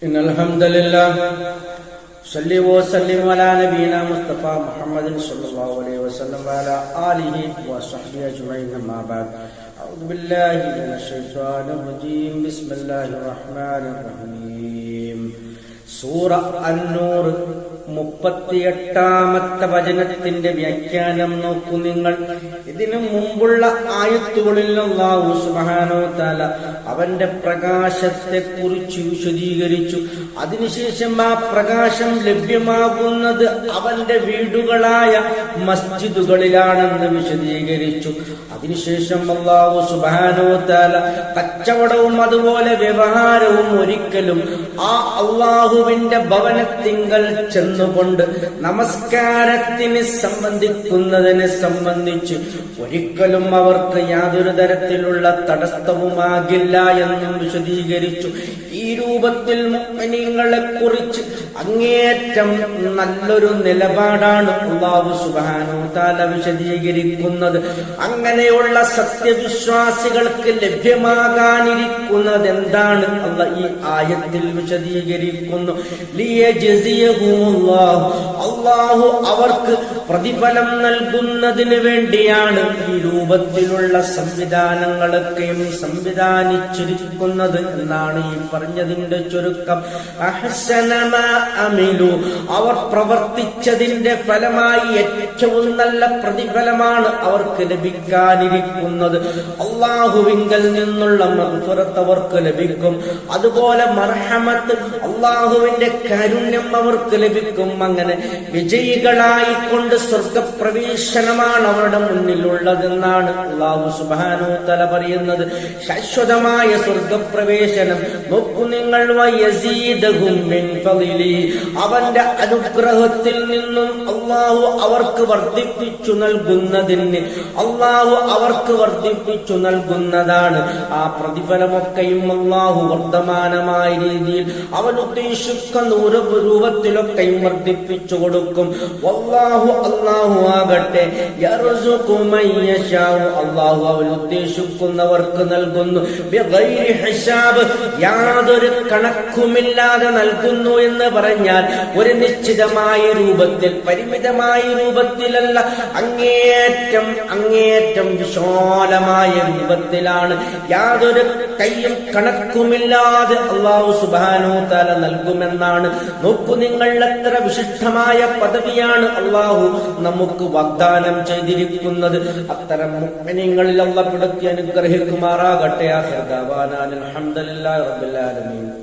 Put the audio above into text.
إن الحمد لله صلي وسلم على نبينا مصطفى محمد صلى الله عليه وسلم وعلى آله وصحبه أجمعين ما بعد. أعوذ بالله من الشيطان الرجيم. بسم الله الرحمن الرحيم. سورة النور. മുപ്പത്തിയെട്ടാമത്തെ വചനത്തിന്റെ വ്യാഖ്യാനം നോക്കൂ നിങ്ങൾ. ഇതിനു മുമ്പുള്ള ആയത്തുകളിൽ അള്ളാഹു സുബ്ഹാനഹു താല അവന്റെ പ്രകാശത്തെ കുറിച്ച് വിശദീകരിച്ചു. അതിനുശേഷം ആ പ്രകാശം ലഭ്യമാകുന്നത് അവന്റെ വീടുകളായ മസ്ജിദുകളിലാണെന്ന് വിശദീകരിച്ചു. അതിനുശേഷം അള്ളാഹു സുബ്ഹാനഹു താല കച്ചവടവും അതുപോലെ വ്യവഹാരവും ഒരിക്കലും ആ അള്ളാഹുവിന്റെ ഭവനത്തിങ്കൽ ചെന്നുകൊണ്ട് നമസ്കാരത്തിന് സംബന്ധിക്കുന്നതിനെ സംബന്ധിച്ച് ഒരിക്കലും അവർക്ക് യാതൊരു തരത്തിലുള്ള തടസ്സവുമാകില്ല എന്നും വിശദീകരിച്ചു. ഈ രൂപത്തിൽ മുഅ്മിനീങ്ങളെ കുറിച്ച് അങ്ങേറ്റം നല്ലൊരു നിലപാടാണ് അള്ളാഹു സുബ്ഹാനഹു താല വിശദീകരിക്കുന്നത്. അങ്ങനെയുള്ള സത്യവിശ്വാസികൾക്ക് ലഭ്യമാകാനിരിക്കുന്നത് എന്താണ്? അല്ല ഈ ആയത്തിൽ വിശദീകരിക്കുന്നു. الله അള്ളാഹു അവർക്ക് പ്രതിഫലം നൽകുന്നതിന് വേണ്ടിയാണ് ഈ രൂപത്തിലുള്ള സംവിധാനങ്ങളൊക്കെയും സംവിധാനിച്ചിരിക്കുന്നത് എന്നാണ് ഈ പറഞ്ഞതിന്റെ ചുരുക്കം. അമിലു. അവർ പ്രവർത്തിച്ചതിന്റെ ഫലമായി ഏറ്റവും നല്ല പ്രതിഫലമാണ് അവർക്ക് ലഭിക്കാനിരിക്കുന്നത്. അള്ളാഹുവിങ്കൽ നിന്നുള്ള മഗ്ഫിറത്ത് അവർക്ക് ലഭിക്കും. അതുപോലെ മർഹമത്ത് അള്ളാഹുവിന്റെ കാരുണ്യം അവർക്ക് ലഭിക്കും. അങ്ങനെ വിജയികളായിക്കൊണ്ട് സ്വർഗപ്രവേശനമാണ് അവരുടെ മുന്നിലുള്ളതെന്നാണ് അള്ളാഹു സുബാനു തല പറയുന്നത് ശാശ്വതമായ സ്വർഗപ്രവേശനം നോക്കു നിങ്ങൾ. അവന്റെ അനുഗ്രഹത്തിൽ നിന്നും അള്ളാഹു അവർക്ക് വർദ്ധിപ്പിച്ചു നൽകുന്നതിന് അള്ളാഹു അവർക്ക് വർദ്ധിപ്പിച്ചു നൽകുന്നതാണ് ആ പ്രതിഫലമൊക്കെയും അള്ളാഹു വർദ്ധമാനമായ രീതിയിൽ അവൻ ഉദ്ദേശിക്കുന്ന ഒരു രൂപത്തിലൊക്കെയും വർദ്ധിപ്പിച്ചു കൊടുക്കും. വല്ലാഹു അള്ളാഹു ആകട്ടെ. അള്ളാഹു അവൻ ഉദ്ദേശിക്കുന്നവർക്ക് നൽകുന്നു. യാതൊരു കണക്കുമില്ലാതെ നൽകുന്നു എന്ന് പറഞ്ഞാൽ ഒരു നിശ്ചിതമായ രൂപത്തിൽ പരിമിതമായ രൂപത്തിലല്ല അങ്ങേറ്റം അങ്ങേറ്റം വിശാലമായ രൂപത്തിലാണ് യാതൊരു കയ്യും കണക്കുമില്ലാതെ അള്ളാഹു സുബാനോ തല നൽകുമെന്നാണ്. നോക്കൂ നിങ്ങൾ എത്ര വിശിഷ്ടമായ പദവിയാണ് അള്ളാഹു നമുക്ക് വാഗ്ദാനം ചെയ്തിരിക്കുന്നത്. അത്തരം മുഅ്മിനീങ്ങളിൽ അള്ളപ്പെടുത്തി അനുഗ്രഹിക്കുമാറാകട്ടെ. ആ ദഅവാനാ അൽഹംദുലില്ലാഹി റബ്ബിൽ ആലമീൻ.